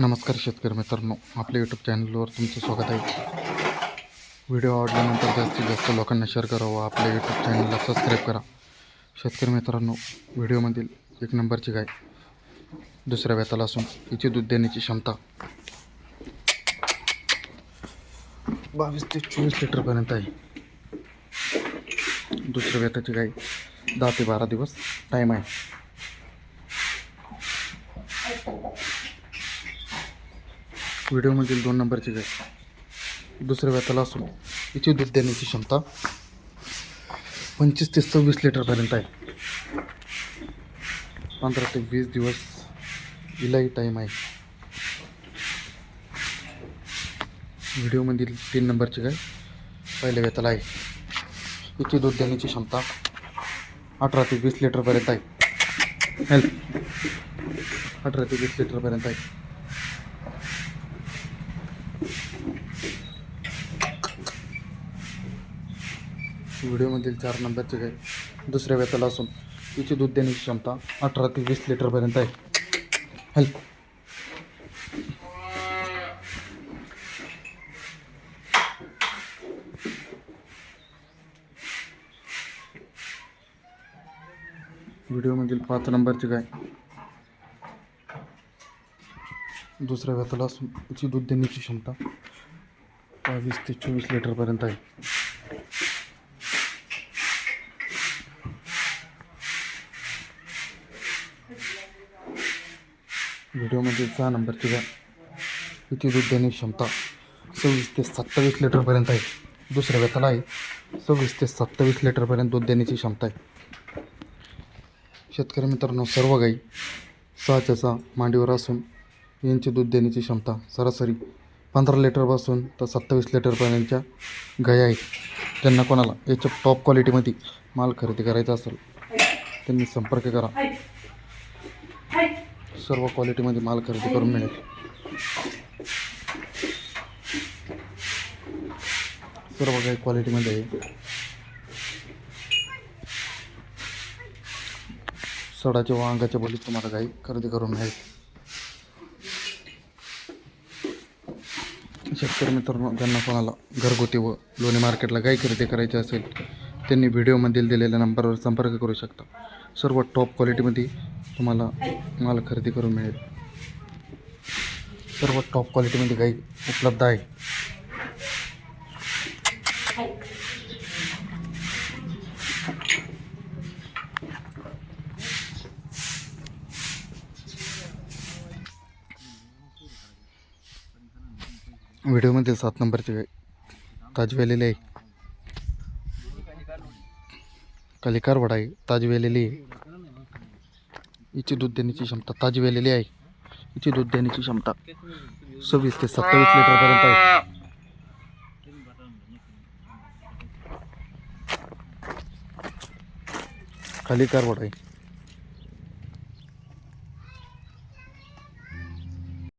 नमस्कार शेतकरी मित्रांनो आपल्या यूट्यूब चॅनलवर तुमचं स्वागत आहे. व्हिडिओ आवडल्यानंतर जास्तीत जास्त लोकांना शेअर करा व आपल्या यूट्यूब चॅनलला सबस्क्राईब करा. शेतकरी मित्रांनो व्हिडिओमधील एक नंबरची गाय दुसऱ्या व्यताला असून हिची दूध देण्याची क्षमता बावीस ते चोवीस लिटरपर्यंत आहे. दुसऱ्या व्यताची गाय दहा ते बारा दिवस टाईम आहे. व्हिडिओमधील दोन नंबरची गाय. दुसऱ्या व्यताला असून हिची दूध देण्याची क्षमता पंचवीस ते सव्वीस लिटरपर्यंत आहे. पंधरा ते वीस दिवस इलाही टाईम आहे. व्हिडिओमधील तीन नंबरची गाय पहिल्या व्यताला आहे. हिची दूध देण्याची क्षमता अठरा ते वीस लिटरपर्यंत आहे. हेल्प अठरा ते वीस लिटरपर्यंत आहे. व्हिडिओमधील चार नंबरचे गाय दुसऱ्या व्यताला असून तिची दूध देण्याची क्षमता अठरा ते वीस लिटरपर्यंत आहे. हेल्प व्हिडिओमधील पाच नंबरची गाय दुसऱ्या व्यताला असून तिची दूध देण्याची क्षमता बावीस ते चोवीस लिटरपर्यंत आहे. व्हिडिओमध्ये सहा नंबरची किंवा हिची दूध देण्याची क्षमता? सव्वीस ते सत्तावीस लिटरपर्यंत आहे. दुसऱ्या व्यथाला आहे. सव्वीस ते सत्तावीस लिटरपर्यंत दूध देण्याची क्षमता आहे. शेतकरी मित्रांनो सर्व गाई सहाच्या सहा मांडीवर असून यांची दूध देण्याची क्षमता सरासरी पंधरा लिटरपासून तर सत्तावीस लिटरपर्यंतच्या गाई आहेत. त्यांना कोणाला याच्या टॉप क्वालिटीमध्ये माल खरेदी करायचा असेल त्यांनी संपर्क करा. सर्व क्वालिटीमध्ये माल खरेदी करून मिळेल. सर्व काही क्वालिटीमध्ये आहे. सडाच्या व अंगाच्या बोलीत तुम्हाला काही खरेदी करून मिळेल. शेतकरी मित्रांनो ज्यांना कोणाला घरगुती व लोणी मार्केटला काही खरेदी करायची असेल त्यांनी व्हिडिओमधील दिलेल्या नंबरवर संपर्क करू शकता. सर्व टॉप क्वालिटीमध्ये तुम्हाला माल खरेदी करून मिळेल. सर्व टॉप क्वालिटीमध्ये गाई उपलब्ध आहे. व्हिडिओमध्ये सात नंबरची गाय ताजवेलेली आहे. कलिकारवड आहे ताजवेलेली आहे. हिची दूध देण्याची क्षमता ताजवेलेली आहे. हिची दूध देण्याची क्षमता सव्वीस ते सत्तावीस लिटरपर्यंत आहे. खाली कारवड आहे.